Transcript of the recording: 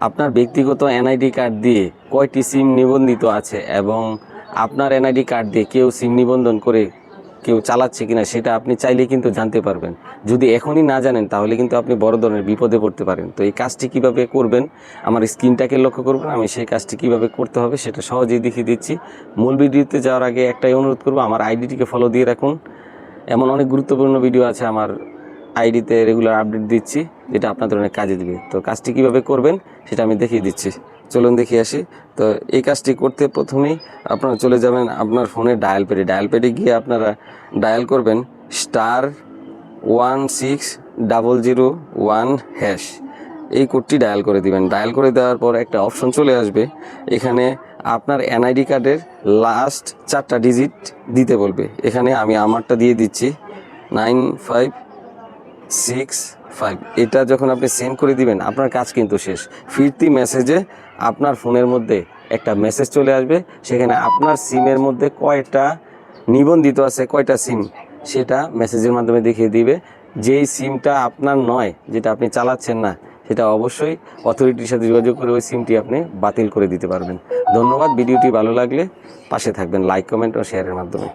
আপনার ব্যক্তিগত NID card দিয়ে কয়টি সিম নিবন্ধিত আছে এবং আপনার এনআইডি কার্ড দিয়ে কেউ সিম নিবন্ধন করে কেউ চালাচ্ছে কিনা সেটা আপনি চাইলে কিন্তু জানতে পারবেন। যদি এখনই না জানেন, তাহলে কিন্তু আপনি বড় ধরনের বিপদে পড়তে পারেন। তো এই কাজটি কীভাবে করবেন, আমার স্ক্রিনটাকে লক্ষ্য করবেন, আমি সেই কাজটি কীভাবে করতে হবে সেটা সহজেই দেখিয়ে দিচ্ছি। মূল ভিডিওতে যাওয়ার আগে একটাই অনুরোধ করব, আমার আইডিটিকে ফলো দিয়ে রাখুন। এমন অনেক গুরুত্বপূর্ণ ভিডিও আছে আমার আইডিতে রেগুলার আপডেট দিচ্ছি, যেটা আপনাদের অনেক কাজে দিবে। তো কাজটি কীভাবে করবেন, সেটা আমি দেখিয়ে দিচ্ছি। চলুন দেখিয়ে আসি। তো এই কাজটি করতে প্রথমেই আপনারা চলে যাবেন আপনার ফোনের ডায়াল প্যাডে ডায়াল প্যাডে গিয়ে আপনারা ডায়াল করবেন star one six double zero one hash এই কোডটি ডায়াল করে দিবেন। ডায়াল করে দেওয়ার পর একটা অপশন চলে আসবে। এখানে আপনার এনআইডি কার্ডের লাস্ট চারটা ডিজিট দিতে বলবে। এখানে আমি আমারটা দিয়ে দিচ্ছি। নাইন ফাইভ সিক্স ফাইভ এটা যখন আপনি সেন্ড করে দিবেন, আপনার কাজ কিন্তু শেষ। ফিরতি মেসেজে আপনার ফোনের মধ্যে একটা মেসেজ চলে আসবে। সেখানে আপনার সিমের মধ্যে কয়টা নিবন্ধিত আছে, কয়টা সিম সেটা মেসেজের মাধ্যমে দেখিয়ে দিবে। যেই সিমটা আপনার নয়, যেটা আপনি চালাচ্ছেন না, সেটা অবশ্যই অথরিটির সাথে যোগাযোগ করে ওই সিমটি আপনি বাতিল করে দিতে পারবেন। ধন্যবাদ, ভিডিওটি ভালো লাগলে পাশে থাকবেন লাইক কমেন্ট ও শেয়ারের মাধ্যমে।